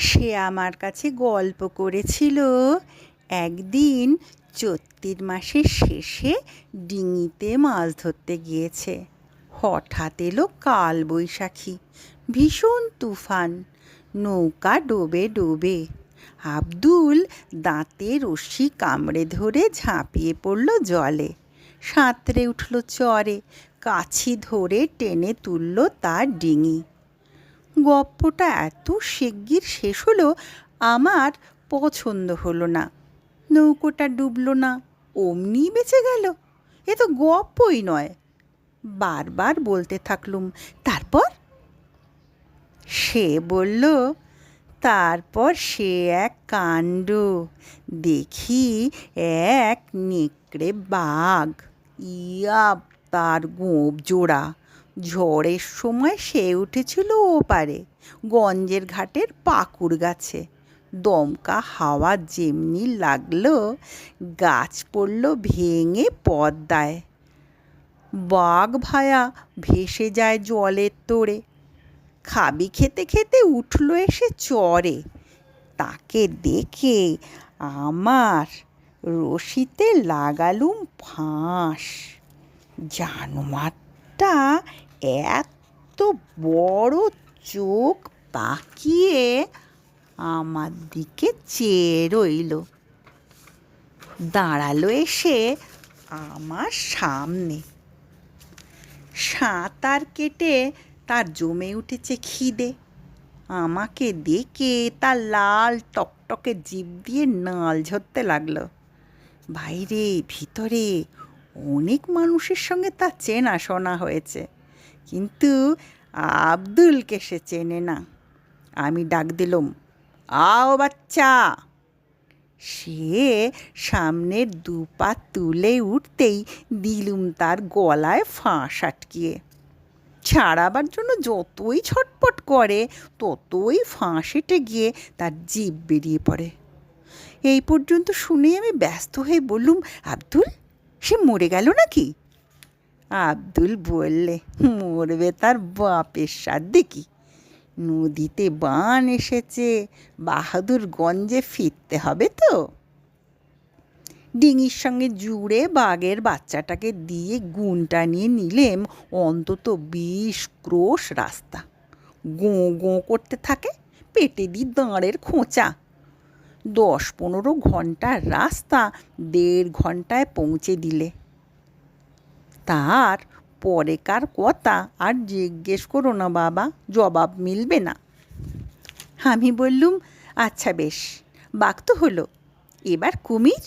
সে আমার কাছে গল্প করেছিল। একদিন চৈত্র মাসের শেষে ডিঙিতে মাছ ধরতে গিয়েছে। হঠাৎ এলো কাল বৈশাখী ভীষণ তুফান, নৌকা ডোবে ডোবে। আব্দুল দাঁতে রশ্মি কামড়ে ধরে ঝাঁপিয়ে পড়ল জলে। সাঁতরে উঠল চরে, কাছি ধরে টেনে তুলল তার ডিঙি। গপ্পটা এত শিগগির শেষ হলো, আমার পছন্দ হলো না। নৌকোটা ডুবলো না, অমনি বেঁচে গেল। এ তো গপ্পই নয়। বারবার বলতে থাকলুম, তারপর? সে বলল, তারপর সে এক কাণ্ড। দেখি এক নেকড়ে বাঘ। ইয়া তার গোঁপ জোড়া। ঝড়ের সময় সে উঠেছিল ওপারে, গঞ্জের ঘাটের পাকুড় গাছে। দমকা হাওয়া যেমনি লাগল, গাছ পড়ল ভেঙে পদ্মায়। বাঘ ভায়া ভেসে যায় জলের তোড়ে। খাবি খেতে খেতে উঠল এসে চরে। তাকে দেখে আমার রশিতে লাগালুম ফাঁস। জানোয়ারটা এত বড় চোখ পাকিয়ে আমার দিকে চেয়ে রইল দাঁড়াল এসে আমার সামনে। সাঁতার কেটে তার জমে উঠেছে খিদে। আমাকে দেখে তার লাল টকটকে জিভ দিয়ে নাল ঝরতে লাগল। বাইরে ভিতরে অনেক মানুষের সঙ্গে তার চেনা শোনা হয়েছে। কিন্তু আব্দুলকে সে চেনে না। আমি ডাক দিলুম, আও বাচ্চা। সে সামনের দু পা তুলে উঠতেই দিলুম তার গলায় ফাঁস আটকিয়ে। ছাড়াবার জন্য যতই ছটপট করে, ততই ফাঁস এঁটে গিয়ে তার জিভ বেরিয়ে পড়ে। এই পর্যন্ত শুনেই আমি ব্যস্ত হয়ে বললুম, আব্দুল, সে মরে গেল নাকি? আব্দুল বললে, মরবে তার বাপের সাথ দেখি নদীতে বান এসেছে, বাহাদুরগঞ্জে ফিরতে হবে তো। ডিঙির সঙ্গে জুড়ে বাঘের বাচ্চাটাকে দিয়ে গুণটা নিয়ে নিলেম অন্তত বিশ ক্রোশ রাস্তা। গোঁ গোঁ করতে থাকে পেটে দি দাঁড়ের খোঁচা। দশ পনেরো ঘণ্টার রাস্তা দেড় ঘন্টায় পৌঁছে দিলে। তার পরেকার কথা আর জিজ্ঞেস করো না বাবা, জবাব মিলবে না। আমি বললুম আচ্ছা বেশ বাঘ তো হলো, এবার কুমির?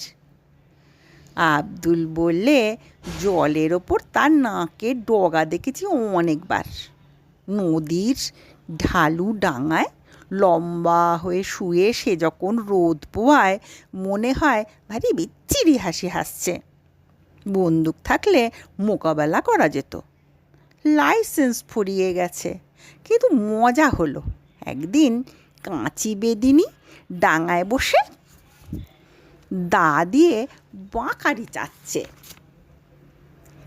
আব্দুল বললে, জলের ওপর তার নাকে ডগা দেখেছি অনেকবার। নদীর ঢালু ডাঙায় লম্বা হয়ে শুয়ে সে যখন রোদ পোয়ায় মনে হয় ভারী বিচ্ছিরি হাসি হাসছে। বন্দুক থাকলে মোকাবেলা করা যেত। লাইসেন্স ফুরিয়ে গেছে, কিন্তু মজা হলো। একদিন কাঁচি বেদিনী ডাঙায় বসে দা দিয়ে বাঁকারি চাচ্ছে।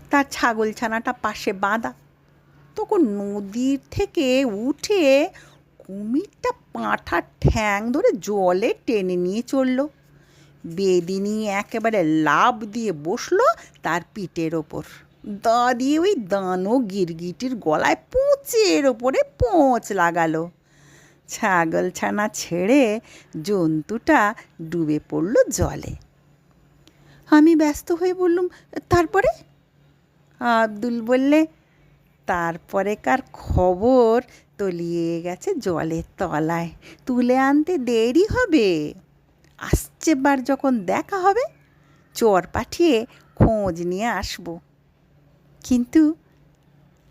তার ছাগল ছানাটা পাশে বাঁধা। তখন নদীর থেকে উঠে কুমিরটা পাঁঠার ঠ্যাং ধরে জলে টেনে নিয়ে চলল। বেদিনী একেবারে লাভ দিয়ে বসল তার পিঠের ওপর। দা দিয়ে ওই দানো গিরগিটির গলায় পুঁচের ওপরে পোঁচ লাগালো। ছাগল ছানা ছেড়ে জন্তুটা ডুবে পড়ল জলে। আমি ব্যস্ত হয়ে বললুম, তারপরে? আব্দুল বললে তারপরে কার খবর তলিয়ে গেছে জলের তলায়। তুলে আনতে দেরি হবে। আসছে বার যখন দেখা হবে, চর পাঠিয়ে খোঁজ নিয়ে আসব। কিন্তু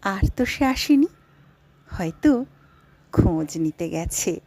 আর তো সে আসেনি, হয়তো খোঁজ নিতে গেছে।